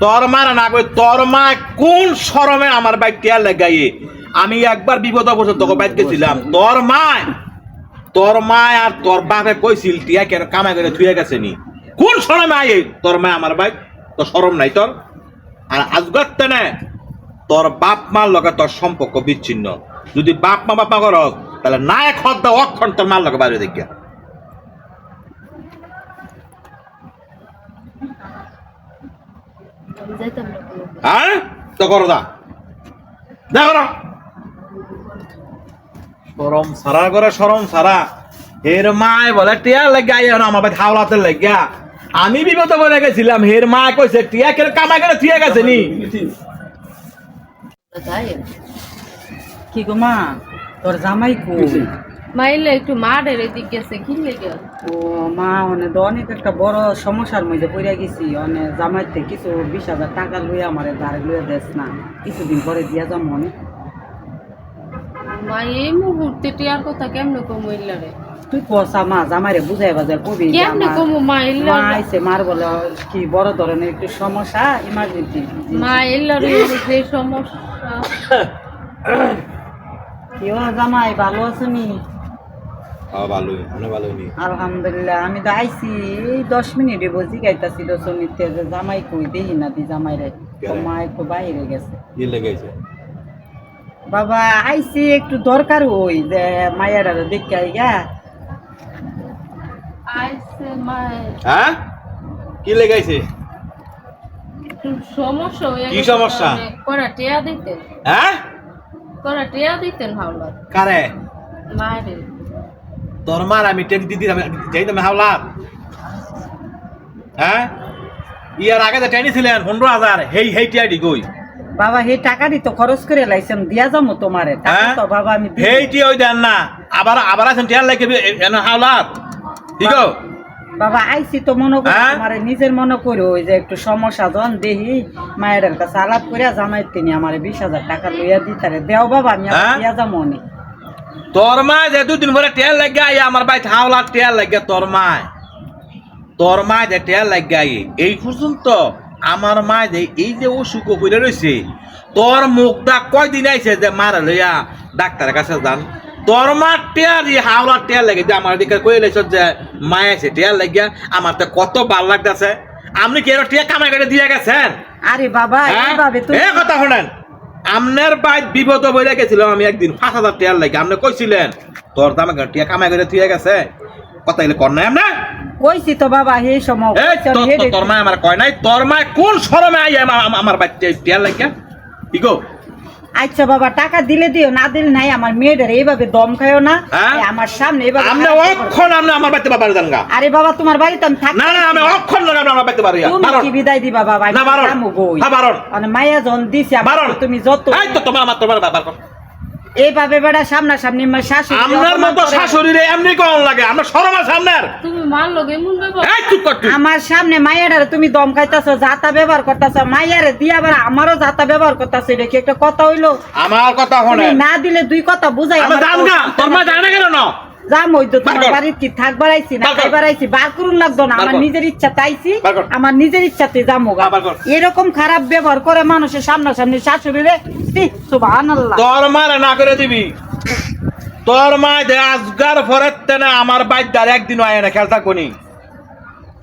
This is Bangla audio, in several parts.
তোর মারা না কই তোর মা কোন শরমে আমার বাইক টিয়া আমি একবার বিপদ অবশ্য তোকে বাইক গেছিলাম তোর মা তোর মা আর তোর বাপে কইছিল, টিয়া কেন কামাই করে থুয়ে গেছে নি? কোন শরমে আয়ে তোর মা আমার বাইক, তোর শরম নাই তোর? আর আজগর তেনে তোর বাপ মার লগে তোর সম্পর্ক বিচ্ছিন্ন। যদি বাপ মা বাপা করস, তাহলে না এক হদ দাও অক্ষণ তোর মার লগে বাইরে দেখিয়া আমি যাইতাম না কোনো হ্যাঁ তো করো দা দেখো না। সরম সারা করে সরম সারা। হের মায় বলে টিয়া লেগে আইয়া না আমার হাওলাতে লেগিয়া আমি বিপদ বলে গেছিলাম হের মা কইছে টিয়া কেন কামাই করে থিয়ে গেছে নি? কি গো মা তোর জামাই কই? মাইলে একটু মাঠের এদিক গেছে কি লেগে ও মা অনে অনেক একটা বড় সমস্যার মধ্যে পড়ে গেছি। অনে জামাইতে কিছু বিশ হাজার টাকা লইয়া আমারে ধারে লইয়া দেস না। কিছুদিন পরে দিয়া যাম অনেক মা এই মুহূর্তে টিয়ার কথা কেমনে কমু ইল্লারে তুই কসা মা জামাইরে বুঝাই বাজার কবি কেমনে কমু মা মা ইল্লার আইছে মার বলে কি বড় ধরনের একটু সমস্যা ইমার্জেন্সি মা ইল্লার যে সমস্যা। কি জামাই ভালো আছেনি ভালোই অনেক ভালোই নি আলহামদুলিল্লাহ আমি তো আইছি এই দশ মিনিটে বসি গাইতাছি দশমিতে যে জামাই কই দেখি না দি জামাই রে? মা একটু বাইরে গেছে। কি লেগেছে? বাবা আইছি একটু দরকার ওই যে মায়েরা দেখে আইগা। আইছে মা হ্যাঁ? কি লেগেছে? সমস্যা কি সমস্যা? করা টিয়া দিতেন। হ্যাঁ? করা টিয়া দিতেন হাওলার কারে? মায়ের তোর মার আমি টেন দিদি যাই তুমি হাওলাত হ্যাঁ? ইয়ার আগে যে টেনি ছিলেন পনেরো হাজার হেই হেই টিয়াডি গই বাবা হে টাকাটি তো খরচ করে লাইছেন দিয়া যাব তোমারে। টাকা হ্যাঁ? তো বাবা আমি হেই টিয়া ওই দেন না। আবার আবার আছেন টিয়ার লাগে এন হাওলাত। ঠিক? বাবা আইছি তো মনে করি হ্যাঁ? তোমারে নিজের মনে করি ওই যে একটু সমস্যা যখন দেহি মায়ের কাছে আলাপ করে জামাই তিনি আমার বিশ হাজার টাকা লইয়া দিতারে। দেও বাবা আমি হ্যাঁ? দিয়া যাব অনেক। তোর মা যে দুদিন পরে টিয়ার লাগে আই আমার ভাই হাওলাত টিয়ার লাগে তোর মা তোর মা যে টিয়ার লাগে আই এই পর্যন্ত আমার মা যে এই যে অসুখ হয়ে রয়েছে তোর মুখটা কয়দিন আইছে যে মারা লইয়া ডাক্তারের কাছে যান। তোর মা টিয়ার এই হাওলার টিয়ার লাগে যে আমার দিকে কই লাইছ যে মা আছে টিয়ার লাগিয়া আমার তো কত ভালো লাগতেছে। আপনি কি এর টিয়া কামাই করে দিয়ে গেছেন? আরে বাবা হ্যাঁ? এইভাবে তুমি এ কথা শুনেন। আমনের বাইত বিপদ বইলে গেছিলাম আমি একদিন পাঁচ হাজার টিয়ার লাগে। আপনি কইছিলেন তোর দামে টিয়া কামাই করে থুয়ে গেছে? কথা এলে কর নাই আমরা কইছি তো বাবা সেই সময় তোর- মা আমার কয় নাই তোর মা কোন শরমে আই আমা- আমা- আমার বাচ্চা টিয়ার লাগে কি গো? আচ্ছা বাবা টাকা দিলে দিও না দিলে নাই আমার মেয়েদের এইভাবে দম খায়ও না। হ্যাঁ? আমার সামনে এইভাবে অক্ষণ আমার বাইতে বাবার জানগা আরে বাবা তোমার বাড়িতে আমি থাকি না না আমি অক্ষণ না আমার বাইতে পারি তুমি কি বিদায় দিবা বাবা? না বারণ। হ্যাঁ বারণ। মানে মায়া জন দিছে বারণ। তুমি যত এই তো তোমার আমার এইভাবে বেড়া সামনাসামনি আমার শাশুড়ি অপমান মতো। শাশুড়িরে এমনি কোন লাগে আমার শরম আছে আপনার। তুমি মার লগে এমন ব্যাপার চুপ কর তুই। আমার সামনে মায়েরারে তুমি দম খাইতাছো যাতা ব্যবহার করতেছো। মায়েরে দিয়া আবার আমারও যাতা ব্যবহার করতেছো এটা কি একটা কথা হইল? আমার কথা তুমি না দিলে দুই কথা বুঝাই আমার জান গা। তোর মা জানে কেন? না যাম ওই তো তোমার বাড়ির কি থাকবার আইছি না খাইবার আইছি বার করুন লাগতো না। আমার নিজের ইচ্ছা তাইছি আমার নিজের ইচ্ছাতে যামো। হ্যাঁ। এরকম খারাপ ব্যবহার করে মানুষের সামনাসামনি শাশুড়ি রে সুবহানাল্লাহ। তোর মারে না করে দিবি। তোর মায় দে আজগার ফরের তেনে আমার বাইদার একদিন আয় না খেলতা কোনি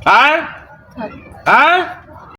হ্যাঁ। হ্যাঁ?